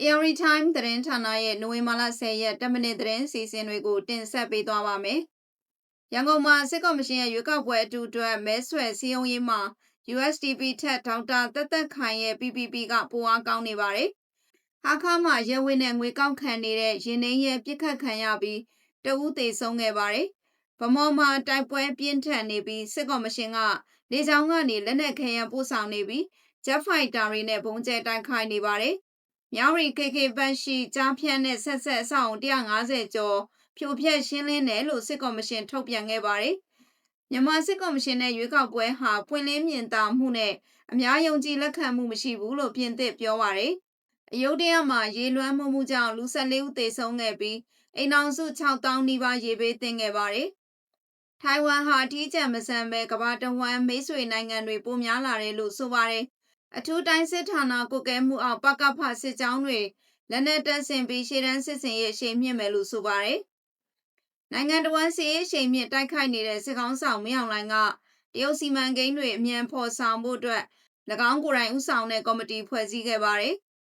ARI Time သတင်းဌာနရဲ့နိုဝင်ဘာလ10ရက်10မိနစ်သတင်းစီစဉ်တွေကိုတင်ဆက်ပေးသွားပါမယ်။ရန်ကုန်မှာစစ်ကော်မရှင်ရဲ့ရွေးကောက်ပွဲအတူအတွက်မဲဆွယ်စည်းရုံးရေးမှာ USDP ထက်ဒေါက်တာတက်တက်ခိုင်ရဲ့ PPP ကပိုအားကောင်းနေပါတယ်။ဟာခါမှာရဲဝင်းနဲ့ငွေကောက်ခံနေတဲ့ရင်နှင်းရဲ့ပြစ်ခတ်ခံရပြီးတဦးသေးဆုံးခဲ့ပါတယ်။ဗမော်မှာတိုက်ပွဲပြင်းထန်နေပြီးစစ်ကော်မရှင်က လေကြောင်းကနေလက်နက်ခဲယံပို့ဆောင်နေပြီး Jet Fighter တွေနဲ့ဘုံကျဲတိုက်ခိုက်နေပါတယ်။ မြောင်ရီ KK ဘတ်ရှိကြားဖြန့်တဲ့ဆက်ဆက်အဆောင်150ကျော်ဖြိုဖျက်ရှင်းလင်းတယ်လို့စစ်ကော်မရှင်ထုတ်ပြန်ခဲ့ပါတယ်။မြန်မာစစ်ကော်မရှင်နဲ့ရွေးကောက်ပွဲဟာပွင့်လင်းမြင်သာမှုနဲ့အများယုံကြည်လက်ခံမှုမရှိဘူးလို့ပြင်သစ်ပြောပါတယ်။အယုဒ္ဓယမှာရေလွှမ်းမှုမှုကြောင့်လူ14ဦးသေဆုံးခဲ့ပြီးအိမ်အောင်စု6000နီးပါးရေဘေးသင့်ခဲ့ပါတယ်။ထိုင်ဝမ်ဟာအထီးကျန်မဆန်ပဲကမ္ဘာတဝန်းမိတ်ဆွေနိုင်ငံတွေပိုများလာတယ်လို့ဆိုပါတယ်။ အထူးတိုင်းစစ်ဌာနကုကဲမှုအောက်ပကဖစစ်ကြောင်းတွေလက်နက်တပ်ဆင်ပြီးရှေ့တန်းစစ်စင်ရေးအရှိန်မြင့်မယ်လို့ဆိုပါတယ်။နိုင်ငံတော်ဝန်စီရေးအရှိန်မြင့်တိုက်ခိုက်နေတဲ့စစ်ကောင်းဆောင်မင်းအောင်လှိုင်ကတရုတ်စီမံကိန်းတွေအမြန်ဖော်ဆောင်ဖို့အတွက်၎င်းကိုယ်တိုင်ဥဆောင်တဲ့ကော်မတီဖွဲ့စည်းခဲ့ပါတယ်